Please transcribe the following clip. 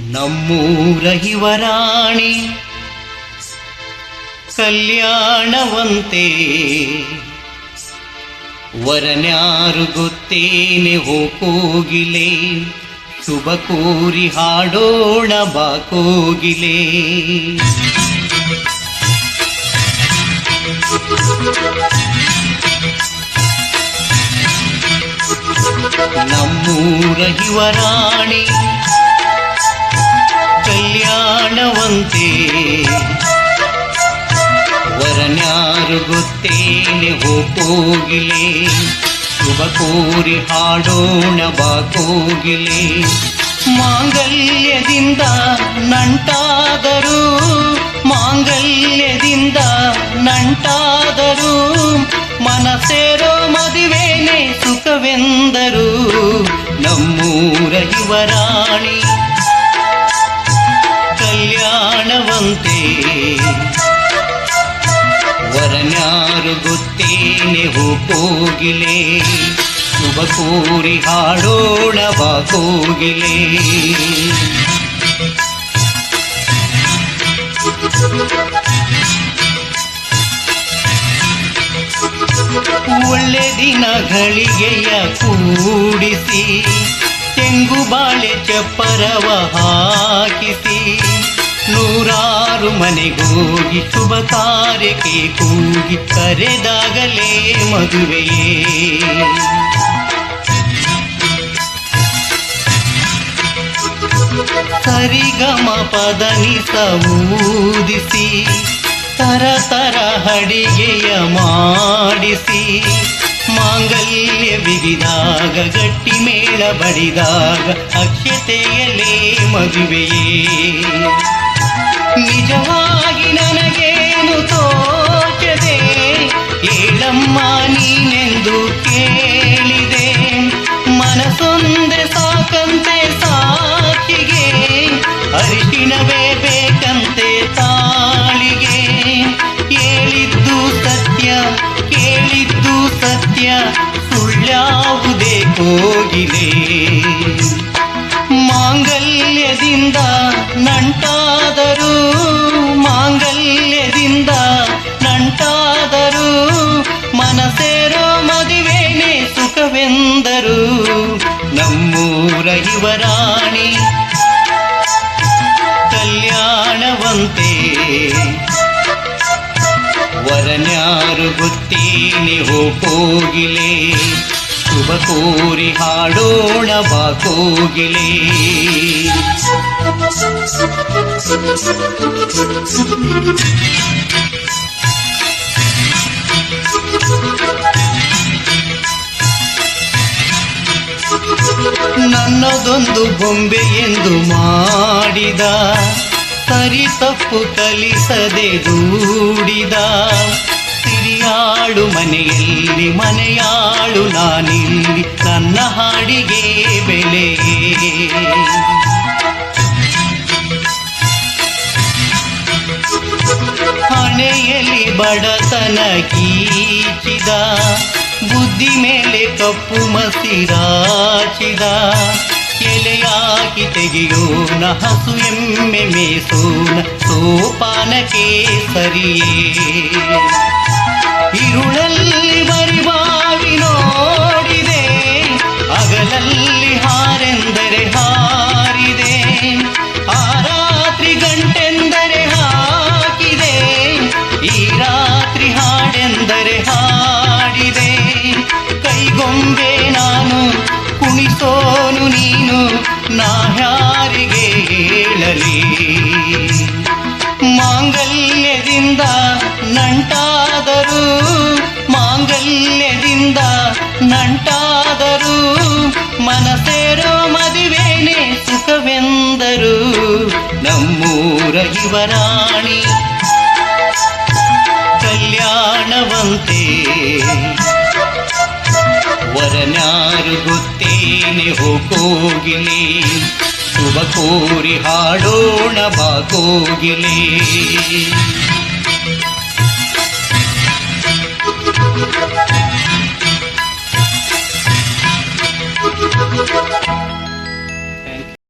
ನಮ್ಮೂರ ಇವರಾಣಿ ಕಲ್ಯಾಣವಂತೆ. ವರನ್ಯಾರು ಗೊತ್ತೇನೆ ಹೋಗೋಗಿಲೆ ಶುಭ ಕೋರಿ ಹಾಡೋಣ ಬಾಕೋಗಿಲೆ ನಮ್ಮೂರ ಯುವರಾಣಿ ಕಲ್ಯಾಣವಂತೆ. ವರನ್ಯಾರು ಗೊತ್ತೇನೆ ಹೋಗಿಲಿ ಶುಭ ಕೋರಿ ಹಾಡೋಣ ಬಾಕೋಗಿಲೆ ಮಾಂಗಲ್ಯದಿಂದ ನಂಟಾದರೂ ಮಾಂಗಲ್ಯದಿಂದ ನಂಟಾದರೂ, ಮನಸೇರೋ ಮದುವೆನೆ ಸುಖವೆಂದರು. ನಮ್ಮೂರ ಯುವರಾಣಿ ಕಲ್ಯಾಣವಂತೆ ವರನ್ಯಾರು ಗೊತ್ತೇನೆ ಹೋಗೋಗಿಲೆ ಶುಭ ಕೋರಿ ಹಾಡೋಣ ಕೋಗಿಲೆ. ಒಳ್ಳೆ ದಿನಗಳಿಗೆಯ ಕೂಡಿಸಿ, ತೆಂಗು ಬಾಳೆ ಚಪ್ಪರವ ಹಾಕಿಸಿ. ನೂರಾರು ಮನೆಗೋಗಿ ಶುಭ ತಾರಕೆ ಕೂಗಿ ಕರೆದಾಗಲೇ ಮದುವೆಯೇ. ಸರಿಗಮ ಪದನಿಸ ಊದಿಸಿ, ತರ ತರ ಅಡಿಗೆಯ ಮಾಡಿಸಿ, ಮಾಂಗಲ್ಯ ಬಿಗಿದಾಗ ಗಟ್ಟಿ ಮೇಳ ಬಡಿದಾಗ ಅಕ್ಷತೆಯಲೇ ಮದುವೆಯೇ. ನಿಜವಾಗಿ ನನಗೇನು ತೋಚದೆ ಏಳಮ್ಮ ನೀನೆಂದು ಕೇಳಿದೆ. ಮನಸೊಂದೆ ಸಾಕಂತೆ ಸಾಕಿಗೆ ಅರಿಶಿಣವೇ ಬೇಕಂತೆ ತಾಳಿಗೆ. ಕೇಳಿದ್ದು ಸತ್ಯ ಕೇಳಿದ್ದು ಸತ್ಯ ಸುಳ್ಳ್ಯಾವುದೇ ಹೋಗಿದೆ. ಮಾಂಗಲ್ಯದಿಂದ ನಂಟಾದರು ಮಾಂಗಲ್ಯದಿಂದ ನಂಟಾದರೂ ಮನಸೇರೋ ಮದುವೆನೆ ಸುಖವೆಂದರು. ನಮ್ಮೂರ ಯುವರಾಣಿ ಕಲ್ಯಾಣವಂತೆ ವರನ್ಯಾರು ಗುತ್ತೀನಿ ಹೋಗೋಗಿಲೆ. ಶುಭ ಕೋರಿ ಹಾಡೋಣ ಬಾಕೋಗಿಲೆ ನನ್ನದೊಂದು ಬೊಂಬೆ ಎಂದು ಮಾಡಿದ ಸರಿ ತಪ್ಪು ಕಲಿಸದೆ ದೂಡಿದ ಸಿರಿಯಾಳು ಮನೆಯಲ್ಲಿ, ಮನೆಯಾಳು ನಾನಿಲ್ಲಿ, ನನ್ನ ಹಾಡಿಗೆ ಬೆಲೆ. ಮನೆಯಲ್ಲಿ ಬಡತನ ಕೀಚಿದ, ಬುದ್ಧಿ ಮೇಲೆ ಕಪ್ಪು ಮಸಿರಾಚಿದ ಎಲೆಯಾಕಿ ತೆಗೆಯೋಣ, ಹಸು ಎಮ್ಮೆ ಮೇಸೋಣ, ಸೋಪಾನಕ್ಕೆ ಸರಿಯೇ. ಕುಣಿಸೋನು ನೀನು, ನಾ ಯಾರಿಗೆ ಹೇಳಲಿ? ಮಾಂಗಲ್ಯದಿಂದ ನಂಟಾದರೂ ಮಾಂಗಲ್ಯದಿಂದ ನಂಟಾದರೂ ಮನಸೇರೋ ಮದುವೆನೆ ಸುಖವೆಂದರು. ನಮ್ಮೂರ ಯುವರಾಣಿ ಕಲ್ಯಾಣವಂತೆ. ವರನ್ಯಾರು ಗೊತ್ತೇನೆ ಹೋಗೋಗಿಲೆ ಶುಭ ಕೋರಿ ಹಾಡೋಣ